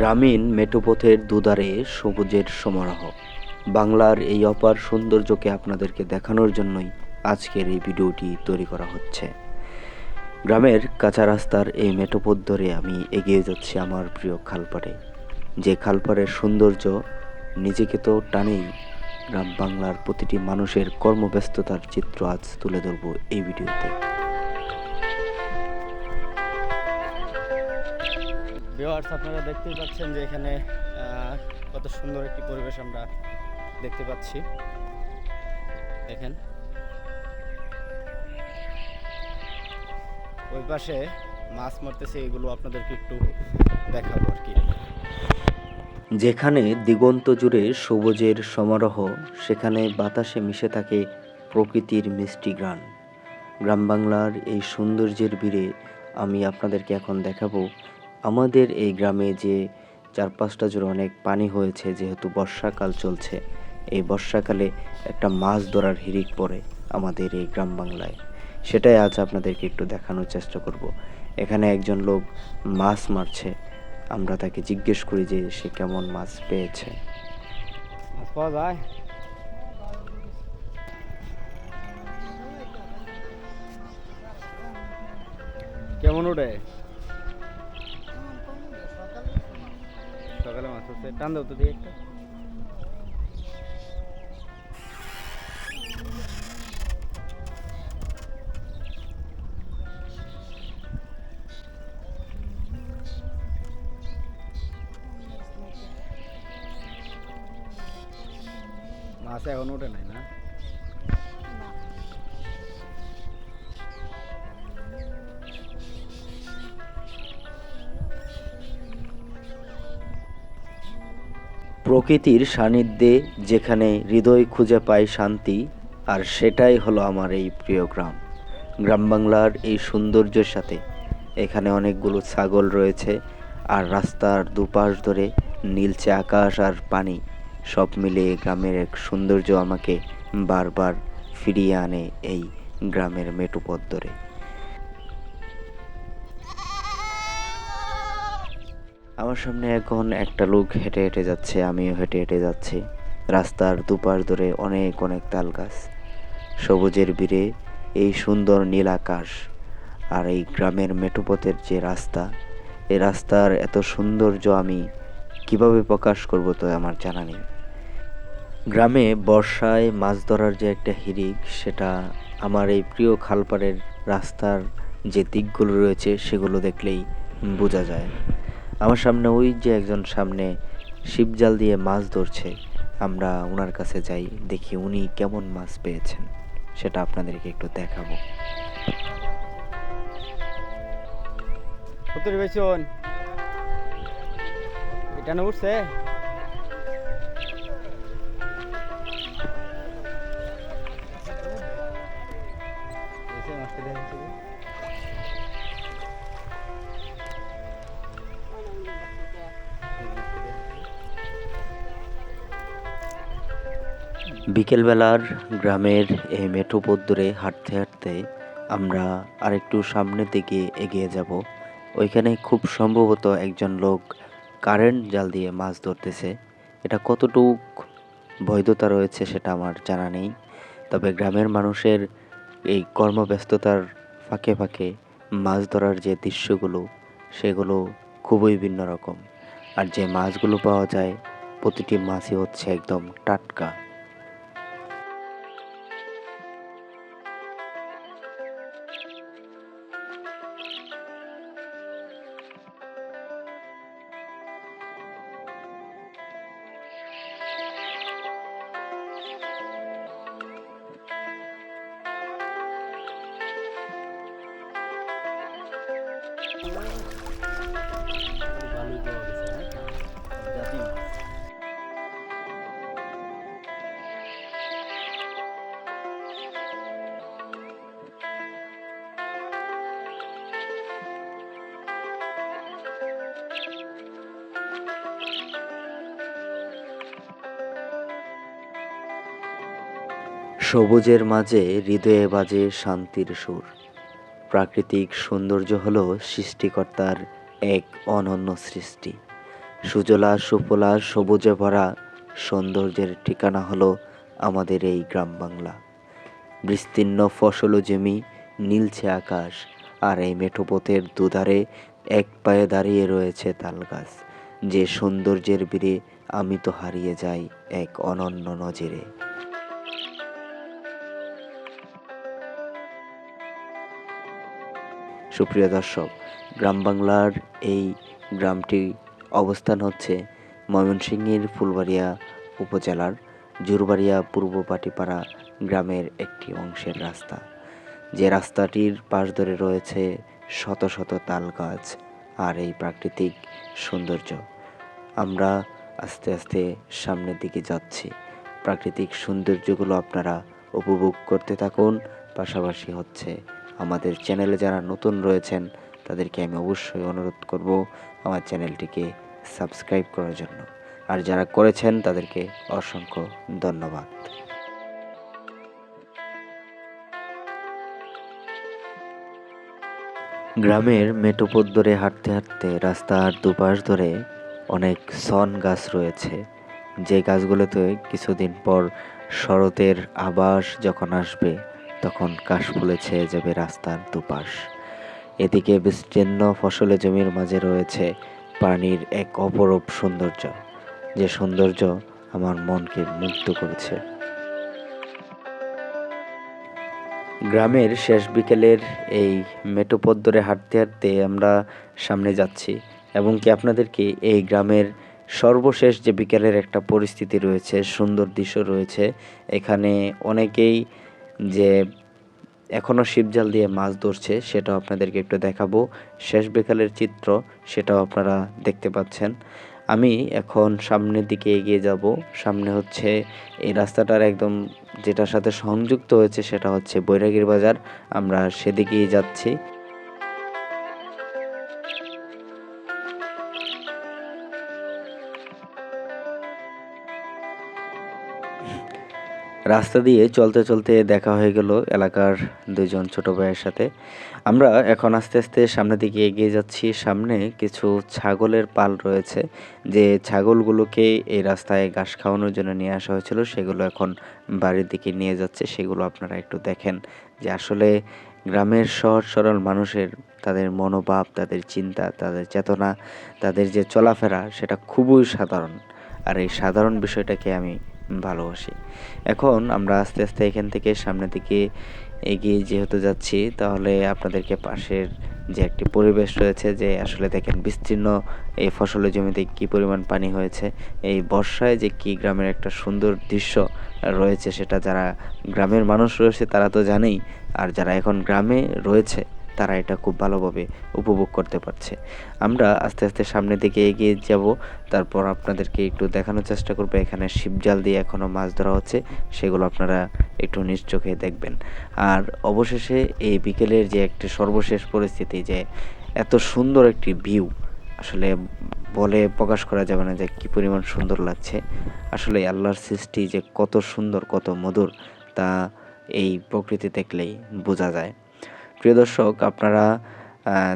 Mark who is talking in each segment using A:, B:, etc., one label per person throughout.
A: গ্রামীণ মেঠোপথের দুধারে সবুজের সমারোহ। বাংলার এই অপার সৌন্দর্যকে আপনাদেরকে দেখানোর জন্যই আজকের এই ভিডিওটি তৈরি করা হচ্ছে। গ্রামের কাঁচা রাস্তার এই মেঠোপথ ধরে আমি এগিয়ে যাচ্ছি আমার প্রিয় খালপাড়ে। যে খালপাড়ের সৌন্দর্য নিজেকে তো টানেই, গ্রাম বাংলার প্রতিটি মানুষের কর্মব্যস্ততার চিত্র আজ তুলে ধরবো এই ভিডিওতে।
B: ভিউয়ার্স আপনারা দেখতেই পাচ্ছেন যে এখানে কত সুন্দর একটি পরিবেশ আমরা দেখতে পাচ্ছি। দেখেন। ওই পাশে মাছ মারতেছে, এগুলো আপনাদেরকে একটু দেখাবো আর কি।
A: যেখানে দিগন্ত জুড়ে সবুজের সমারোহ, সেখানে বাতাসে মিশে থাকে প্রকৃতির মিষ্টি গ্রান গ্রাম বাংলার এই সৌন্দর্যের বীরে আমি আপনাদেরকে এখন দেখাবো আমাদের এই গ্রামে যে চার পাঁচটা জুড়ে অনেক পানি হয়েছে, যেহেতু বর্ষাকাল চলছে, এই বর্ষাকালে একটা মাছ ধরার হিরিক পড়ে আমাদের এই গ্রাম বাংলায়। সেটাই আজ আপনাদেরকে একটু দেখানোর চেষ্টা করব। এখানে একজন লোক মাছ মারছে। আমরা তাকে জিজ্ঞেস করি যে সে কেমন মাছ পেয়েছে।
B: কেমন ওঠে? সকালে মাছ হচ্ছে টান দাও তো দিয়ে একটা। মাছ এখন ওঠে নাই না?
A: প্রকৃতির সান্নিধ্যে যেখানে হৃদয় খুঁজে পায় শান্তি, আর সেটাই হলো আমার এই প্রিয় গ্রাম। গ্রাম বাংলার এই সৌন্দর্যের সাথে এখানে অনেকগুলো ছাগল রয়েছে, আর রাস্তার দুপাশ ধরে নীলচে আকাশ আর পানি, সব মিলিয়ে গ্রামের এক সৌন্দর্য আমাকে বারবার ফিরিয়ে আনে এই গ্রামের মেটুপথ ধরে। আমার সামনে এখন একটা লোক হেঁটে হেঁটে যাচ্ছে, আমিও হেঁটে হেঁটে যাচ্ছি। রাস্তার দুপাশ ধরে অনেক অনেক তাল গাছ সবুজের বীরে এই সুন্দর নীল আকাশ আর এই গ্রামের মেঠোপথের যে রাস্তা এই রাস্তার এত সৌন্দর্য আমি কীভাবে প্রকাশ করব তো আমার জানা নেই। গ্রামে বর্ষায় মাছ ধরার যে একটা হিরিক, সেটা আমার এই প্রিয় খালপাড়ের রাস্তার যে দিকগুলো রয়েছে, সেগুলো দেখলেই বোঝা যায়। আমার সামনে ওই যে একজন সামনে শিবজাল দিয়ে মাছ ধরছে। আমরা ওনার কাছে যাই, দেখি উনি কেমন মাছ পেয়েছেন। সেটা আপনাদেরকে একটু দেখাবো।
B: এটা না উঠছে
A: বিকেলবেলার গ্রামের এই মেঠো পথ ধরে হাঁটতে হাঁটতে আমরা আরেকটু সামনের দিকে এগিয়ে যাব। ওইখানে খুব সম্ভবত একজন লোক কারেন্ট জাল দিয়ে মাছ ধরতেছে। এটা কতটুক বৈধতা রয়েছে সেটা আমার জানা নেই। তবে গ্রামের মানুষের এই কর্মব্যস্ততার ফাঁকে ফাঁকে মাছ ধরার যে দৃশ্যগুলো, সেগুলো খুবই ভিন্ন রকম। আর যে মাছগুলো পাওয়া যায়, প্রতিটি মাছই হচ্ছে একদম টাটকা। সবুজের মাঝে হৃদয়ে বাজে শান্তির সুর। প্রাকৃতিক সৌন্দর্য হল সৃষ্টিকর্তার এক অনন্য সৃষ্টি। সুজলা, সুফলা, সবুজে ভরা সৌন্দর্যের ঠিকানা হলো আমাদের এই গ্রাম বাংলা। বিস্তীর্ণ ফসল জমি, নীলছে আকাশ, আর এই মেঠোপথের দুধারে এক পায়ে দাঁড়িয়ে রয়েছে তাল গাছ যে সৌন্দর্যের বীরে আমি তো হারিয়ে যাই এক অনন্য নজরে। সুপ্রিয় দর্শক, গ্রাম বাংলার এই গ্রামটি অবস্থান হচ্ছে ময়মনসিংহের ফুলবাড়িয়া উপজেলার জুরবাড়িয়া পূর্ব পাটিপাড়া গ্রামের একটি অংশের রাস্তা। যে রাস্তাটির পাশ ধরে রয়েছে শত শত তাল গাছ আর এই প্রাকৃতিক সৌন্দর্য। আমরা আস্তে আস্তে সামনের দিকে যাচ্ছি। প্রাকৃতিক সৌন্দর্যগুলো আপনারা উপভোগ করতে থাকুন, পাশাপাশি হচ্ছে আমাদের চ্যানেলে যারা নতুন রয়েছেন, তাদেরকে আমি অবশ্যই অনুরোধ করব আমার চ্যানেলটিকে সাবস্ক্রাইব করার জন্য। আর যারা করেছেন, তাদেরকে অসংখ্য ধন্যবাদ। গ্রামের মেটোপথ ধরে হাঁটতে হাঁটতে রাস্তার দুপাশ ধরে অনেক সন গাছ রয়েছে। যে গাছগুলোতে কিছুদিন পর শরতের আবাস যখন আসবে তখন কাশফুলে ছেয়ে যাবে রাস্তার দুপাশ। এদিকে বিস্তীর্ণ ফসলে জমির মাঝে রয়েছে পানির এক অপরূপ সৌন্দর্য, যে সৌন্দর্য আমার মনকে মুগ্ধ করেছে। গ্রামের শেষ বিকেলের এই মেটোপথ ধরে হাঁটতে হাঁটতে আমরা সামনে যাচ্ছি, এবং কি আপনাদেরকে এই গ্রামের সর্বশেষ যে বিকেলের একটা পরিস্থিতি রয়েছে, সুন্দর দৃশ্য রয়েছে, এখানে অনেকেই যে এখনও শিবজাল দিয়ে মাছ ধরছে, সেটাও আপনাদেরকে একটু দেখাবো। শেষ বেকালের চিত্র, সেটাও আপনারা দেখতে পাচ্ছেন। আমি এখন সামনের দিকে এগিয়ে যাব। সামনে হচ্ছে এই রাস্তাটার একদম যেটার সাথে সংযুক্ত হয়েছে, সেটা হচ্ছে বৈরাগীর বাজার। আমরা সেদিকেই যাচ্ছি। রাস্তা দিয়ে চলতে চলতে দেখা হয়ে গেল এলাকার দুজন ছোট ভাইয়ের সাথে। আমরা এখন আস্তে আস্তে সামনের দিকে এগিয়ে যাচ্ছি। সামনে কিছু ছাগলের পাল রয়েছে। যে ছাগলগুলোকে এই রাস্তায় ঘাস খাওয়ানোর জন্য নিয়ে আসা হয়েছিল, সেগুলো এখন বাড়ির দিকে নিয়ে যাচ্ছে। সেগুলো আপনারা একটু দেখেন যে আসলে গ্রামের সহজ সরল মানুষের তাদের মনোভাব, তাদের চিন্তা, তাদের চেতনা, তাদের যে চলাফেরা, সেটা খুবই সাধারণ। আর এই সাধারণ বিষয়টাকে আমি ভালোবাসি। এখন আমরা আস্তে আস্তে এখান থেকে সামনের দিকে এগিয়ে যেহেতু যাচ্ছি, তাহলে আপনাদেরকে পাশের যে একটি পরিবেশ রয়েছে যে আসলে দেখেন বিস্তীর্ণ এই ফসলের জমিতে কি পরিমাণ পানি হয়েছে, এই বর্ষায় যে কি গ্রামের একটা সুন্দর দৃশ্য রয়েছে সেটা যারা গ্রামের মানুষ রয়েছে তারা তো জানেই, আর যারা এখন গ্রামে রয়েছে তারা এটা খুব ভালোভাবে উপভোগ করতে পারছে। আমরা আস্তে আস্তে সামনের দিকে এগিয়ে যাব, তারপর আপনাদেরকে একটু দেখানোর চেষ্টা করব। এখানে শিবজাল দিয়ে এখনও মাছ ধরা হচ্ছে, সেগুলো আপনারা একটু নিজ চোখে দেখবেন। আর অবশেষে এই বিকেলের যে একটি সর্বশেষ পরিস্থিতি যে এত সুন্দর একটি ভিউ, আসলে বলে প্রকাশ করা যাবে না যে কী পরিমাণ সুন্দর লাগছে। আসলে আল্লাহর সৃষ্টি যে কত সুন্দর, কত মধুর, তা এই প্রকৃতি দেখলেই বোঝা যায়। প্রিয় দর্শক আপনারা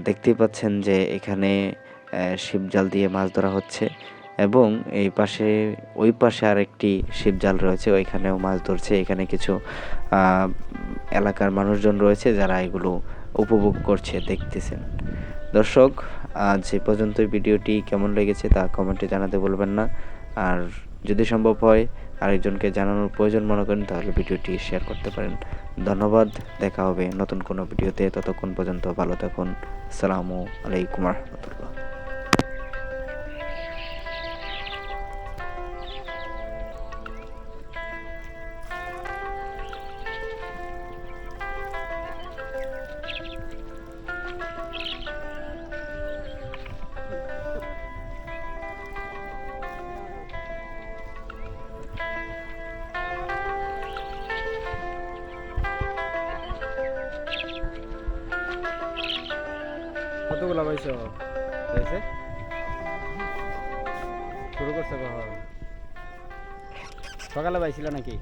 A: দেখতেই পাচ্ছেন যে এখানে আহ, শিবজাল দিয়ে মাছ ধরা হচ্ছে এবং এই পাশে ওই পাশে আরেকটি শিবজাল রয়েছে ওইখানেও মাছ ধরছে। এখানে কিছু এলাকার মানুষজন রয়েছে যারা এগুলো উপভোগ করছে দেখতেছেন। দর্শক আজ এ পর্যন্তই। ভিডিওটি কেমন লেগেছে তা কমেন্টে জানাতে বলবেন না। আর যদি সম্ভব হয় আরেকজনকে জানানোর প্রয়োজন মনে করেন, তাহলে ভিডিওটি শেয়ার করতে পারেন। ধন্যবাদ, দেখা হবে নতুন কোনো ভিডিওতে, ততক্ষণ পর্যন্ত ভালো থাকুন। আসসালামু আলাইকুম রহমতুল্লাহ।
B: কতগুলো পাইছো? পাইছে শুরু করছে সকালে পাইছিল নাকি?